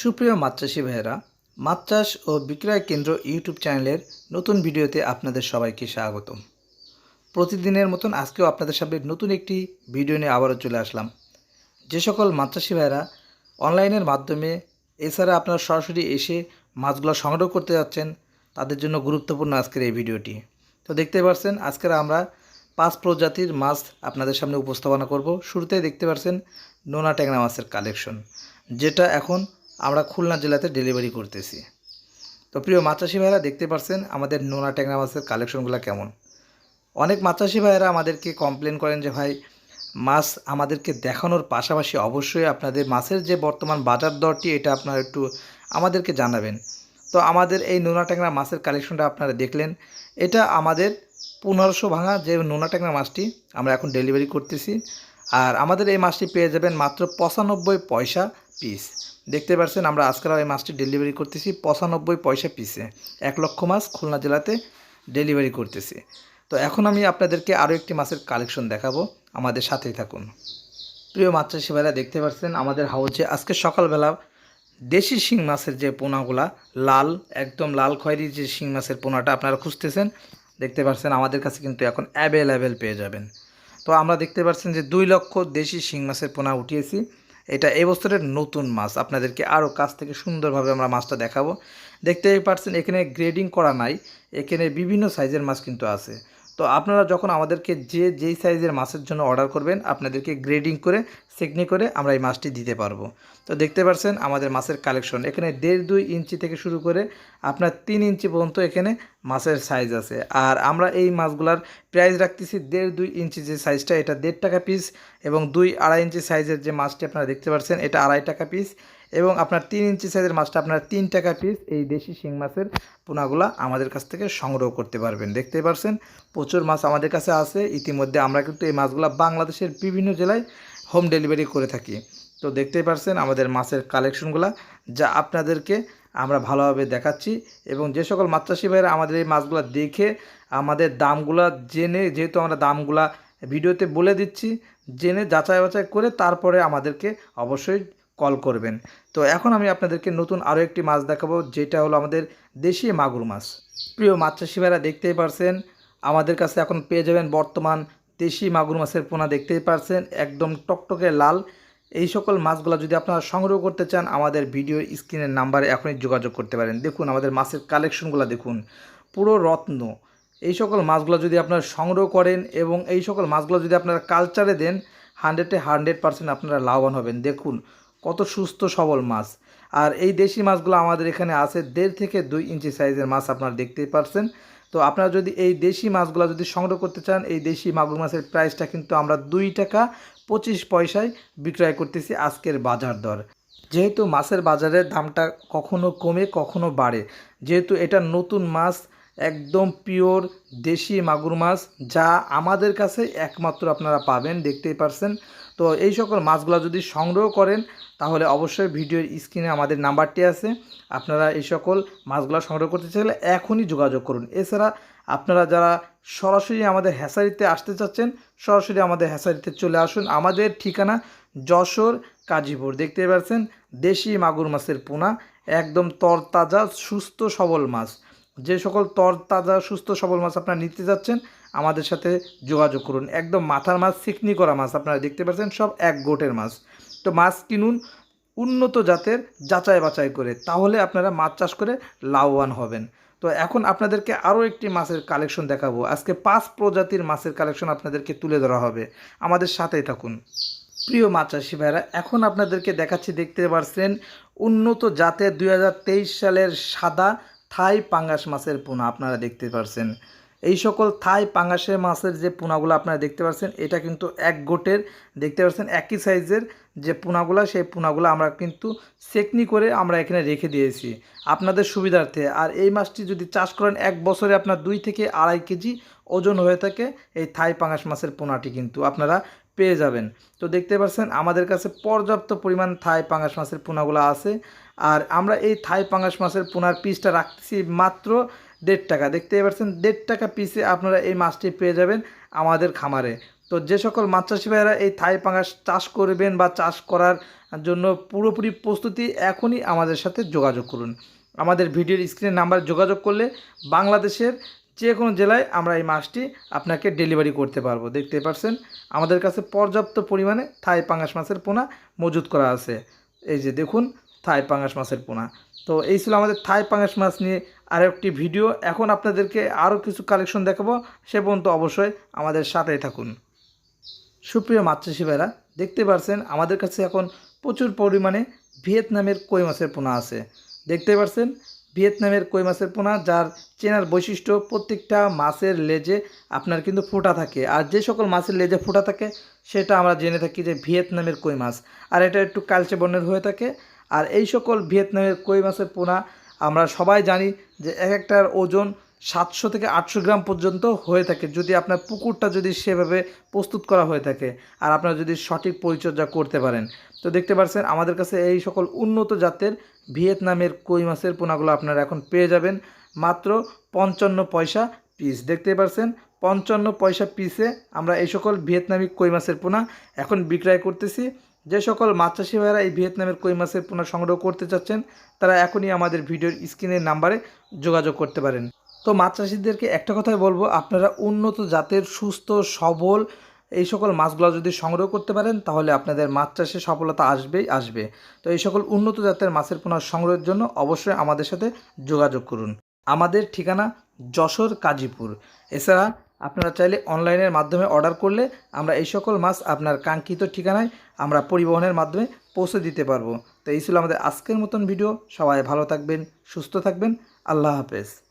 সুপ্রিয় মাছ চাষি ভাইয়েরা মাছ ও বিক্রয় কেন্দ্র ইউটিউব চ্যানেলের নতুন ভিডিওতে আপনাদের সবাইকে স্বাগতম। প্রতিদিনের মতন আজকেও আপনাদের সামনে নতুন একটি ভিডিও নিয়ে আবারও চলে আসলাম। যে সকল মাছ ভাইয়েরা অনলাইনের মাধ্যমে এছাড়া আপনারা সরাসরি এসে মাছগুলো সংগ্রহ করতে যাচ্ছেন, তাদের জন্য গুরুত্বপূর্ণ আজকের এই ভিডিওটি। তো দেখতে পাচ্ছেন আজকের আমরা পাঁচ প্রজাতির মাছ আপনাদের সামনে উপস্থাপনা করব। শুরুতেই দেখতে পাচ্ছেন নোনা ট্যাংরা মাছের কালেকশন যেটা এখন আমরা খুলনা জেলাতে ডেলিভারি করতেছি। তো প্রিয় মাছাশি ভাইয়েরা, দেখতে পাচ্ছেন আমাদের নোনা ট্যাংরা মাছের কালেকশনগুলো কেমন? অনেক মাছাশি ভাইয়েরা আমাদেরকে কমপ্লেন করেন যে, ভাই, মাছ আমাদেরকে দেখানোর পাশাপাশি অবশ্যই আপনাদের মাছের যে বর্তমান বাজার দরটি, এটা আপনারা একটু আমাদেরকে জানাবেন। তো আমাদের এই নোনা ট্যাংরা মাছের কালেকশনটা আপনারা দেখলেন। এটা আমাদের পনেরোশো ভাঙা যে নোনা ট্যাংরা মাছটি আমরা এখন ডেলিভারি করতেছি। আর আমাদের এই মাছটি পেয়ে যাবেন মাত্র পঁচানব্বই পয়সা পিস দেখতে পাচ্ছেন, আমরা আজকাল এই মাছটি ডেলিভারি করতেছি পঁচানব্বই পয়সা পিসে এক লক্ষ মাছ খুলনা জেলাতে ডেলিভারি করতেছি। তো এখন আমি আপনাদেরকে আরও একটি মাছের কালেকশন দেখাবো। আমাদের সাথেই থাকুন। প্রিয় মাছ চাষি ভাইরা, দেখতে পাচ্ছেন, আমাদের হাউজে আজকে সকালবেলা দেশি শিং মাছের যে পোনাগুলা, লাল, একদম লাল খয়েরি যে শিং মাছের পোনাটা আপনারা খুঁজতেছেন, দেখতে পাচ্ছেন, আমাদের কাছে কিন্তু এখন অ্যাভেলেবেল পেয়ে যাবেন। তো আমরা দেখতে পাচ্ছেন যে দুই লক্ষ দেশি শিং মাছের পোনা উঠিয়েছি। এটা এবছরের নতুন মাছ। আপনাদেরকে আরও কাছ থেকে সুন্দরভাবে আমরা মাছটা দেখাবো। দেখতে পাচ্ছেন এখানে গ্রেডিং করা নাই। এখানে বিভিন্ন সাইজের মাছ কিন্তু আছে। তো আপনারা যখন আমাদেরকে যে, যেই সাইজের মাছের জন্য অর্ডার করবেন, আপনাদেরকে গ্রেডিং করে, সেকনি করে আমরা এই মাছটি দিতে পারব। তো দেখতে পাচ্ছেন আমাদের মাছের কালেকশন। এখানে দেড়, দুই ইঞ্চি থেকে শুরু করে আপনার তিন ইঞ্চি পর্যন্ত এখানে মাছের সাইজ আছে। আর আমরা এই মাছগুলার প্রাইস রাখতেছি দেড়, দুই ইঞ্চি যে সাইজটা, এটা দেড় টাকা পিস এবং দুই আড়াই ইঞ্চি সাইজের যে মাছটি আপনারা দেখতে পাচ্ছেন এটা আড়াই টাকা পিস এবং আপনার তিন ইঞ্চি সাইজের মাছটা আপনার তিন টাকা পিস এই দেশি শিং মাছের পোনাগুলা আমাদের কাছ থেকে সংগ্রহ করতে পারবেন। দেখতে পারছেন, প্রচুর মাছ আমাদের কাছে আছে। ইতিমধ্যে আমরা কিন্তু এই মাছগুলা বাংলাদেশের বিভিন্ন জেলায় হোম ডেলিভারি করে থাকি। তো দেখতেই পারছেন আমাদের মাছের কালেকশনগুলা যা আপনাদেরকে আমরা ভালোভাবে দেখাচ্ছি এবং যে সকল মাছ চাষি ভাইয়েরা আমাদের এই মাছগুলো দেখে আমাদের দামগুলা জেনে, যেহেতু আমরা দামগুলা ভিডিওতে বলে দিচ্ছি, জেনে যাচাই বাছাই করে তারপরে আমাদেরকে অবশ্যই কল করবেন। তো এখন আমি আপনাদেরকে নতুন আরও একটি মাছ দেখাবো, যেটা হলো আমাদের দেশি মাগুর মাছ। প্রিয় মাছ চাষি ভাইরা দেখতেই পারছেন, আমাদের কাছে এখন পেয়ে যাবেন বর্তমান দেশি মাগুর মাছের পোনা দেখতেই পারছেন, একদম টকটকে লাল। এই সকল মাছগুলো যদি আপনারা সংগ্রহ করতে চান, আমাদের ভিডিও স্ক্রিনের নাম্বারে এখনই যোগাযোগ করতে পারেন। দেখুন, আমাদের মাছের কালেকশনগুলো দেখুন, পুরো রত্ন। এই সকল মাছগুলো যদি আপনারা সংগ্রহ করেন এবং এই সকল মাছগুলো যদি আপনারা কালচারে দেন, হান্ড্রেডে হান্ড্রেড পার্সেন্ট আপনারা লাভবান হবেন। দেখুন কত সুস্থ, সবল মাছ। আর এই দেশি মাছগুলো আমাদের এখানে আছে দেড় থেকে দুই ইঞ্চি সাইজের মাছ আপনারা দেখতেই পারছেন। তো আপনারা যদি এই দেশি মাছগুলো যদি সংগ্রহ করতে চান, এই দেশি মাগুর মাছের প্রাইসটা কিন্তু আমরা দুই টাকা পঁচিশ পয়সায় বিক্রয় করতেছি আজকের বাজার দর। যেহেতু মাছের বাজারের দামটা কখনো কমে, কখনো বাড়ে। যেহেতু এটা নতুন মাছ একদম পিওর দেশি মাগুর মাছ, যা আমাদের কাছে একমাত্র আপনারা পাবেন, দেখতেই পারছেন। তো এই সকল মাছগুলো যদি সংগ্রহ করেন, তাহলে অবশ্যই ভিডিওর স্ক্রিনে আমাদের নাম্বারটি আছে। আপনারা এই সকল মাছগুলো সংগ্রহ করতে চাইলে এখনই যোগাযোগ করুন। এছাড়া আপনারা যারা সরাসরি আমাদের হ্যাসারিতে আসতে চাচ্ছেন, সরাসরি আমাদের হ্যাসারিতে চলে আসুন। আমাদের ঠিকানা যশোর, কাজীপুর। দেখতে পাচ্ছেন দেশি মাগুর মাছের পোনা, একদম তরতাজা, সুস্থ, সবল মাছ। যে সকল তরতাজা, সুস্থ, সবল মাছ আপনারা নিতে যাচ্ছেন, আমাদের সাথে যোগাযোগ করুন। একদম মাথার মাছ সিকনি করা মাছ আপনারা দেখতে পাচ্ছেন, সব এক গোটের মাছ। তো মাছ কিনুন উন্নত জাতের, যাচাই বাছাই করে, তাহলে আপনারা মাছ চাষ করে লাভবান হবেন। তো এখন আপনাদেরকে আরও একটি মাছের কালেকশন দেখাবো। আজকে পাঁচ প্রজাতির মাছের কালেকশন আপনাদেরকে তুলে ধরা হবে। আমাদের সাথেই থাকুন। প্রিয় মাছ চাষি ভাইরা এখন আপনাদেরকে দেখাচ্ছি, দেখতে পাচ্ছেন, উন্নত জাতের দু হাজার তেইশ সালের সাদা থাই পাঙ্গাস মাছের পোনা আপনারা দেখতে পারছেন। এই সকল থাই পাঙ্গাসের মাছের যে পোনাগুলো আপনারা দেখতে পাচ্ছেন এটা কিন্তু এক গোটের, দেখতে পাচ্ছেন একই সাইজের যে পোনাগুলো, সেই পোনাগুলো আমরা কিন্তু সেকনি করে আমরা এখানে রেখে দিয়েছি। আপনাদের সুবিধার্থে, আর এই মাছটি যদি চাষ করেন এক বছরে আপনার দুই থেকে আড়াই কেজি ওজন হয়ে থাকে, এই থাই পাঙ্গাস মাছের পোনাটি কিন্তু আপনারা পেয়ে যাবেন। তো দেখতে পাচ্ছেন, আমাদের কাছে পর্যাপ্ত পরিমাণ থাই পাঙ্গাস মাছের পোনাগুলো আছে। আর আমরা এই থাই পাঙ্গাস মাছের পোনার পিসটা রাখতেছি মাত্র দেড় টাকা। দেখতে পাচ্ছেন, দেড় টাকা পিসে আপনারা এই মাছটি পেয়ে যাবেন আমাদের খামারে। তো যে সকল মাছ চাষি ভাইয়েরা এই থাই পাঙ্গাস চাষ করবেন বা চাষ করার জন্য পুরোপুরি প্রস্তুতি, এখনই আমাদের সাথে যোগাযোগ করুন। আমাদের ভিডিওর স্ক্রিনের নাম্বার যোগাযোগ করলে বাংলাদেশের যে কোনো জেলায় আমরা এই মাছটি আপনাকে ডেলিভারি করতে পারব। দেখতে পাচ্ছেন আমাদের কাছে পর্যাপ্ত পরিমাণে থাই পাঙ্গাস মাছের পোনা মজুত করা আছে। এই যে দেখুন, থাই পাঙ্গাস মাছের পোনা। তো এই ছিল আমাদের থাই পাঙ্গাস মাছ নিয়ে আর একটি ভিডিও। এখন আপনাদেরকে আরও কিছু কালেকশন দেখাবো, সে পর্যন্ত অবশ্যই আমাদের সাথেই থাকুন। সুপ্রিয় মাছ ভাইরা, দেখতে পাচ্ছেন আমাদের কাছে এখন প্রচুর পরিমাণে ভিয়েতনামের কই মাছের পোনা আছে। দেখতে পাচ্ছেন ভিয়েতনামের কই মাছের পোনা, যার চেনার বৈশিষ্ট্য প্রত্যেকটা মাছের লেজে আপনার কিন্তু ফোঁটা থাকে। আর যে সকল মাছের লেজে ফোঁটা থাকে, সেটা আমরা জেনে থাকি যে ভিয়েতনামের কই মাছ। আর এটা একটু কালচে বর্ণের হয়ে থাকে। আর এই সকল ভিয়েতনামের কই মাছের পোনা আমরা সবাই জানি যে এক একটার ওজন সাতশো থেকে আটশো গ্রাম পর্যন্ত হয়ে থাকে। যদি আপনার পুকুরটা যদি সেভাবে প্রস্তুত করা হয়ে থাকে আর আপনারা যদি সঠিক পরিচর্যা করতে পারেন। তো দেখতে পাচ্ছেন আমাদের কাছে এই সকল উন্নত জাতের ভিয়েতনামের কই মাছের পোনাগুলো আপনারা এখন পেয়ে যাবেন। মাত্র পঞ্চান্ন পয়সা পিস দেখতে পাচ্ছেন পঞ্চান্ন পয়সা পিসে আমরা এই সকল ভিয়েতনামি কই মাছের পোনা এখন বিক্রয় করতেছি। যে সকল মাছ চাষি ভাইয়েরা এই ভিয়েতনামের কই মাছের পোনা সংগ্রহ করতে চাচ্ছেন, তারা এখনই আমাদের ভিডিওর স্ক্রিনের নাম্বারে যোগাযোগ করতে পারেন। তো মাছ চাষিদেরকে একটা কথাই বলব, আপনারা উন্নত জাতের, সুস্থ, সবল এই সকল মাছগুলো যদি সংগ্রহ করতে পারেন, তাহলে আপনাদের মাছ চাষে সফলতা আসবেই, আসবে। তো এই সকল উন্নত জাতের মাছের পোনা সংগ্রহের জন্য অবশ্যই আমাদের সাথে যোগাযোগ করুন। আমাদের ঠিকানা যশোর কাজীপুর। এছাড়া আপনারা চাইলে অনলাইনের মাধ্যমে অর্ডার করলে আমরা এই সকল মাছ আপনার কাঙ্ক্ষিত ঠিকানায় আমরা পরিবহনের মাধ্যমে পৌঁছে দিতে পারব। তো এই ছিল আমাদের আজকের মতন ভিডিও। সবাই ভালো থাকবেন, সুস্থ থাকবেন। আল্লাহ হাফেজ।